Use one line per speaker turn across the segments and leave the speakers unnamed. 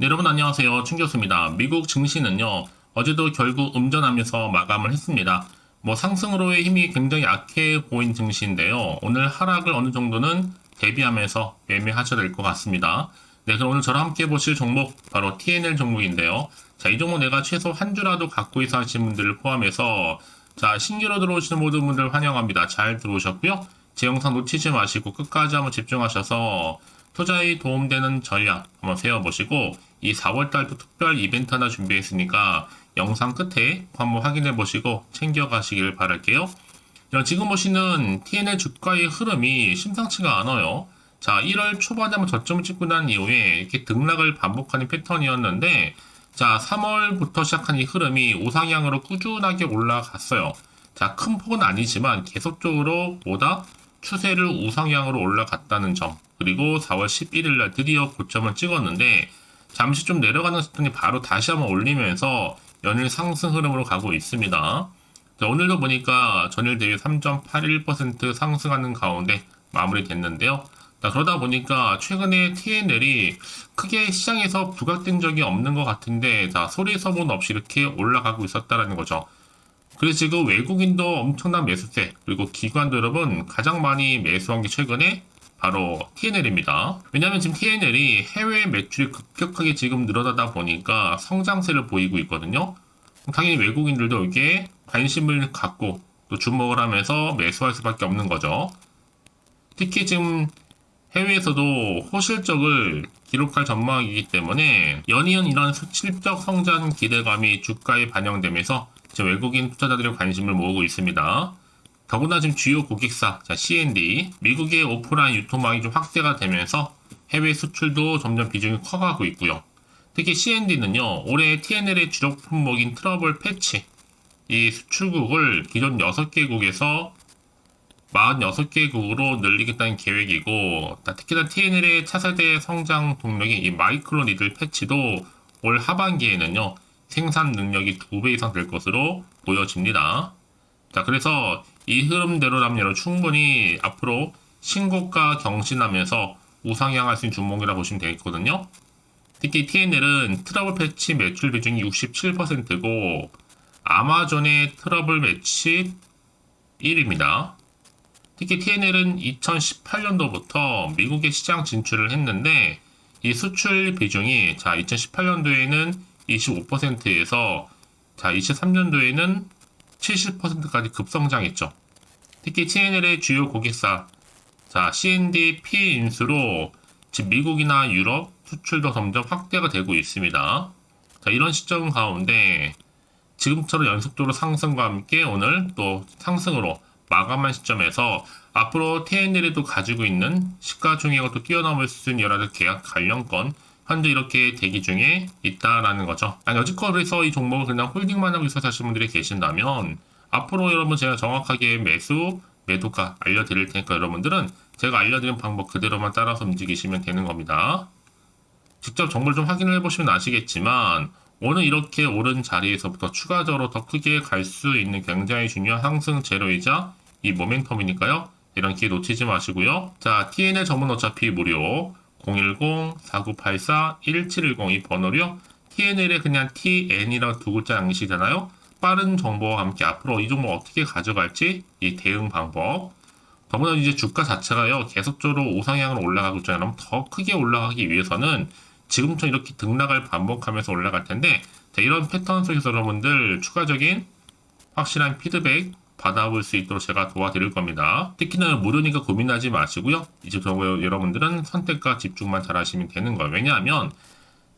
네, 여러분 안녕하세요. 충 교수입니다. 미국 증시는요, 어제도 결국 음전하면서 마감을 했습니다. 뭐 상승으로의 힘이 굉장히 약해 보인 증시인데요. 오늘 하락을 어느 정도는 대비하면서 매매하셔야 될 것 같습니다. 네, 그럼 오늘 저랑 함께 보실 종목 바로 TNL 종목인데요. 자, 이 종목 내가 최소 한 주라도 갖고 있어 하시는 분들을 포함해서 자, 신규로 들어오시는 모든 분들 환영합니다. 잘 들어오셨고요. 제 영상 놓치지 마시고 끝까지 한번 집중하셔서 투자에 도움되는 전략 한번 세워보시고 이 4월달도 특별 이벤트 하나 준비했으니까 영상 끝에 한번 확인해 보시고 챙겨가시길 바랄게요. 자, 지금 보시는 TNL 주가의 흐름이 심상치가 않아요. 자, 1월 초반에 한번 저점을 찍고 난 이후에 이렇게 등락을 반복하는 패턴이었는데, 자, 3월부터 시작한 이 흐름이 우상향으로 꾸준하게 올라갔어요. 자, 큰 폭은 아니지만 계속적으로 보다 추세를 우상향으로 올라갔다는 점. 그리고 4월 11일 날 드디어 고점을 찍었는데, 잠시 좀 내려가는 스턴이 바로 다시 한번 올리면서 연일 상승 흐름으로 가고 있습니다. 자, 오늘도 보니까 전일 대비 3.81% 상승하는 가운데 마무리됐는데요. 자, 그러다 보니까 최근에 TNL이 크게 시장에서 부각된 적이 없는 것 같은데, 자, 소리 소문 없이 이렇게 올라가고 있었다라는 거죠. 그래서 지금 외국인도 엄청난 매수세, 그리고 기관도 여러분 가장 많이 매수한 게 최근에 바로 TNL입니다. 왜냐하면 지금 TNL이 해외 매출이 급격하게 지금 늘어나다 보니까 성장세를 보이고 있거든요. 당연히 외국인들도 이게 관심을 갖고 또 주목을 하면서 매수할 수밖에 없는 거죠. 특히 지금 해외에서도 호실적을 기록할 전망이기 때문에 연이은 이런 수출적 성장 기대감이 주가에 반영되면서 외국인 투자자들의 관심을 모으고 있습니다. 더구나 지금 주요 고객사, 자, C&D, 미국의 오프라인 유통망이 좀 확대가 되면서 해외 수출도 점점 비중이 커가고 있고요. 특히 C&D는요, 올해 TNL의 주력 품목인 트러블 패치, 이 수출국을 기존 6개국에서 46개국으로 늘리겠다는 계획이고, 특히나 TNL의 차세대 성장 동력인 이 마이크로 니들 패치도 올 하반기에는요, 생산 능력이 2배 이상 될 것으로 보여집니다. 자, 그래서 이 흐름대로라면 충분히 앞으로 신고가 경신하면서 우상향할 수 있는 종목이라고 보시면 되겠거든요. 특히 TNL은 트러블 패치 매출 비중이 67%고 아마존의 트러블 매치 1위입니다. 특히 TNL은 2018년도부터 미국의 시장 진출을 했는데 이 수출 비중이 자 2018년도에는 25%에서 자 23년도에는 70%까지 급성장했죠. 특히 TNL의 주요 고객사 자 C&D P 인수로 지금 미국이나 유럽 수출도 점점 확대가 되고 있습니다. 자 이런 시점 가운데 지금처럼 연속적으로 상승과 함께 오늘 또 상승으로 마감한 시점에서 앞으로 TNL이 또 가지고 있는 시가총액을 또 뛰어넘을 수 있는 여러 가지 계약 관련권 현재 이렇게 대기 중에 있다라는 거죠. 아니, 여지껏 그래서 이 종목을 그냥 홀딩만 하고 있어 사시는 분들이 계신다면 앞으로 여러분 제가 정확하게 매수, 매도가 알려드릴 테니까 여러분들은 제가 알려드린 방법 그대로만 따라서 움직이시면 되는 겁니다. 직접 정보를 좀 확인을 해보시면 아시겠지만 오늘 이렇게 오른 자리에서부터 추가적으로 더 크게 갈 수 있는 굉장히 중요한 상승 재료이자 이 모멘텀이니까요. 이런 기회 놓치지 마시고요. 자, TNL 전문 어차피 무료 010-4984-1710 이 번호로요. TNL에 그냥 TN이랑 두 글자 양식이잖아요. 빠른 정보와 함께 앞으로 이 종목 어떻게 가져갈지 이 대응 방법. 더구나 이제 주가 자체가요. 계속적으로 우상향으로 올라가고 있잖아요. 더 크게 올라가기 위해서는 지금처럼 이렇게 등락을 반복하면서 올라갈 텐데 자, 이런 패턴 속에서 여러분들 추가적인 확실한 피드백 받아볼 수 있도록 제가 도와드릴 겁니다. 특히나 무료니까 고민하지 마시고요. 이제 여러분들은 선택과 집중만 잘 하시면 되는 거예요. 왜냐하면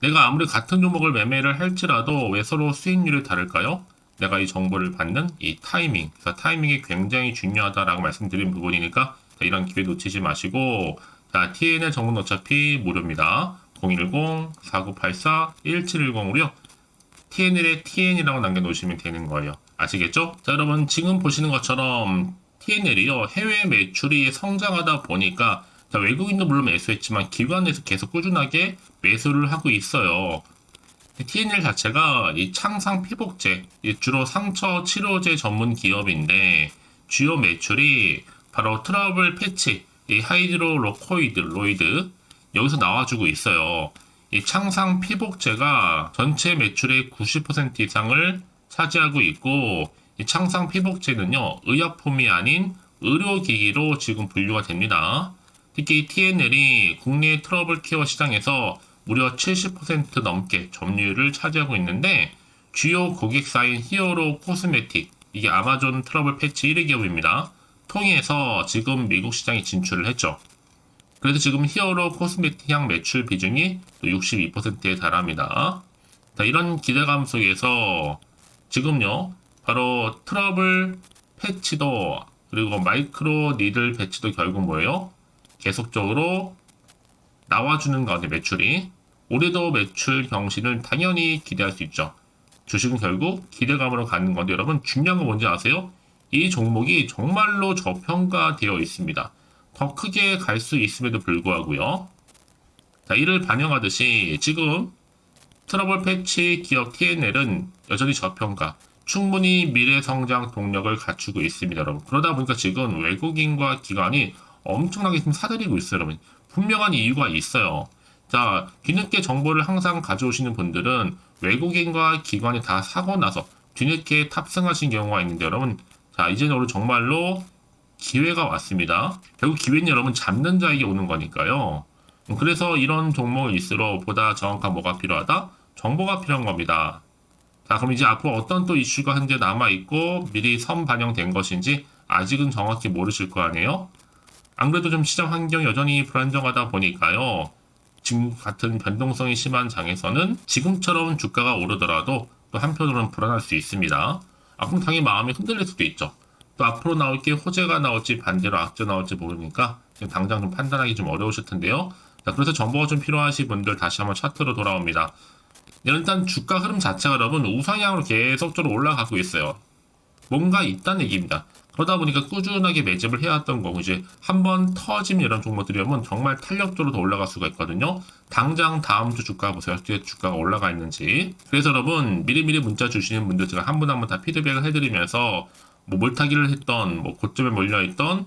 내가 아무리 같은 종목을 매매를 할지라도 왜 서로 수익률이 다를까요? 내가 이 정보를 받는 이 타이밍, 그래서 타이밍이 굉장히 중요하다라고 말씀드린 부분이니까 이런 기회 놓치지 마시고 자, TNL 정보는 어차피 무료입니다. 010-4984-1710으로요. TNL에 TN이라고 남겨놓으시면 되는 거예요. 아시겠죠? 자, 여러분, 지금 보시는 것처럼 TNL이요, 해외 매출이 성장하다 보니까, 자, 외국인도 물론 매수했지만, 기관에서 계속 꾸준하게 매수를 하고 있어요. TNL 자체가 이 창상 피복제, 주로 상처 치료제 전문 기업인데, 주요 매출이 바로 트러블 패치, 이 하이드로로코이드, 로이드, 여기서 나와주고 있어요. 이 창상 피복제가 전체 매출의 90% 이상을 차지하고 있고 이 창상 피복제는요 의약품이 아닌 의료기기로 지금 분류가 됩니다. 특히 TNL이 국내 트러블 케어 시장에서 무려 70% 넘게 점유율을 차지하고 있는데 주요 고객사인 히어로 코스메틱 이게 아마존 트러블 패치 1위 기업입니다. 통해서 지금 미국 시장에 진출을 했죠. 그래서 지금 히어로 코스메틱 향 매출 비중이 62%에 달합니다. 자, 이런 기대감 속에서 지금요, 바로 트러블 패치도 그리고 마이크로 니들 패치도 결국 뭐예요? 계속적으로 나와주는 가운데 매출이 올해도 매출 경신을 당연히 기대할 수 있죠. 주식은 결국 기대감으로 가는 건데 여러분 중요한 건 뭔지 아세요? 이 종목이 정말로 저평가되어 있습니다. 더 크게 갈 수 있음에도 불구하고요. 자, 이를 반영하듯이 지금 트러블 패치 기업 TNL은 여전히 저평가, 충분히 미래 성장 동력을 갖추고 있습니다, 여러분. 그러다 보니까 지금 외국인과 기관이 엄청나게 지금 사들이고 있어요, 여러분. 분명한 이유가 있어요. 자, 뒤늦게 정보를 항상 가져오시는 분들은 외국인과 기관이 다 사고 나서 뒤늦게 탑승하신 경우가 있는데 여러분, 자, 이제는 오늘 정말로 기회가 왔습니다. 결국 기회는 여러분 잡는 자에게 오는 거니까요. 그래서 이런 종목일수록 보다 정확한 뭐가 필요하다? 정보가 필요한 겁니다. 자, 그럼 이제 앞으로 어떤 또 이슈가 현재 남아있고 미리 선 반영된 것인지 아직은 정확히 모르실 거 아니에요? 안 그래도 좀 시장 환경이 여전히 불안정하다 보니까요. 지금 같은 변동성이 심한 장에서는 지금처럼 주가가 오르더라도 또 한편으로는 불안할 수 있습니다. 아, 그럼 당연히 마음이 흔들릴 수도 있죠. 또 앞으로 나올 게 호재가 나올지 반대로 악재 나올지 모르니까 당장 좀 판단하기 좀 어려우실 텐데요. 자, 그래서 정보가 좀 필요하신 분들 다시 한번 차트로 돌아옵니다. 일단 주가 흐름 자체가 여러분 우상향으로 계속적으로 올라가고 있어요. 뭔가 있다는 얘기입니다. 그러다 보니까 꾸준하게 매집을 해왔던 거고 이제 한번 터지면 이런 종목들이 오면 정말 탄력적으로 더 올라갈 수가 있거든요. 당장 다음 주 주가 보세요. 어떻게 주가가 올라가 있는지. 그래서 여러분 미리미리 문자 주시는 분들 제가 한 분 한 분 다 피드백을 해드리면서 뭐 몰타기를 했던 뭐 고점에 몰려있던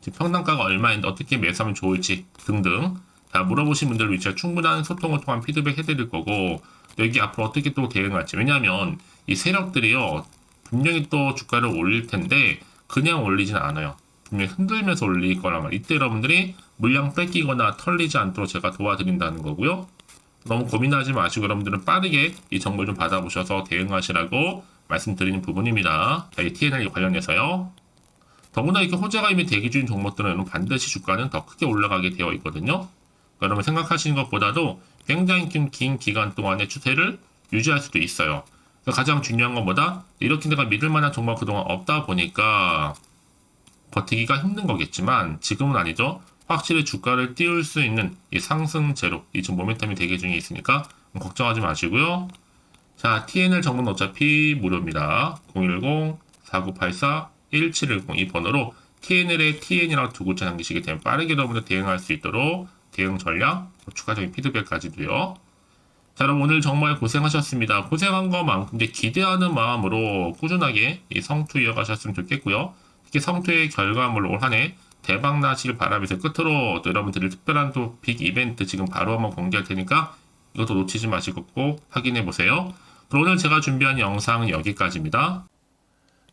지금 평단가가 얼마인데 어떻게 매수하면 좋을지 등등 다 물어보신 분들 위해 충분한 소통을 통한 피드백 해드릴 거고 여기 앞으로 어떻게 또 대응할지. 왜냐하면 이 세력들이요 분명히 또 주가를 올릴 텐데 그냥 올리진 않아요. 분명히 흔들면서 올릴 거란 말. 이때 여러분들이 물량 뺏기거나 털리지 않도록 제가 도와드린다는 거고요. 너무 고민하지 마시고 여러분들은 빠르게 이 정보를 좀 받아보셔서 대응하시라고 말씀드리는 부분입니다. 자, 이 TNL 관련해서요. 더구나 이렇게 호재가 이미 대기 중인 종목들은 반드시 주가는 더 크게 올라가게 되어 있거든요. 여러분 생각하시는 것보다도 굉장히 긴, 긴 기간 동안의 추세를 유지할 수도 있어요. 가장 중요한 건 뭐다? 이렇게 내가 믿을 만한 종목 그동안 없다 보니까 버티기가 힘든 거겠지만 지금은 아니죠. 확실히 주가를 띄울 수 있는 이 상승제로 이 지금 모멘텀이 대기 중에 있으니까 걱정하지 마시고요. 자, TNL 정보는 어차피 무료입니다. 010-4984-1710 이 번호로 TNL에 TN이라고 두 글자 남기시게 되면 빠르게 여러분들 대응할 수 있도록 대응 전략, 추가적인 피드백까지도요. 자, 여러분 오늘 정말 고생하셨습니다. 고생한 것만큼 이제 기대하는 마음으로 꾸준하게 이 성투 이어가셨으면 좋겠고요. 특히 성투의 결과물로 올 한 해 대박 나시길 바라면서 끝으로 또 여러분들이 특별한 또 빅 이벤트 지금 바로 한번 공개할 테니까 이것도 놓치지 마시고 꼭 확인해 보세요. 그럼 오늘 제가 준비한 영상은 여기까지입니다.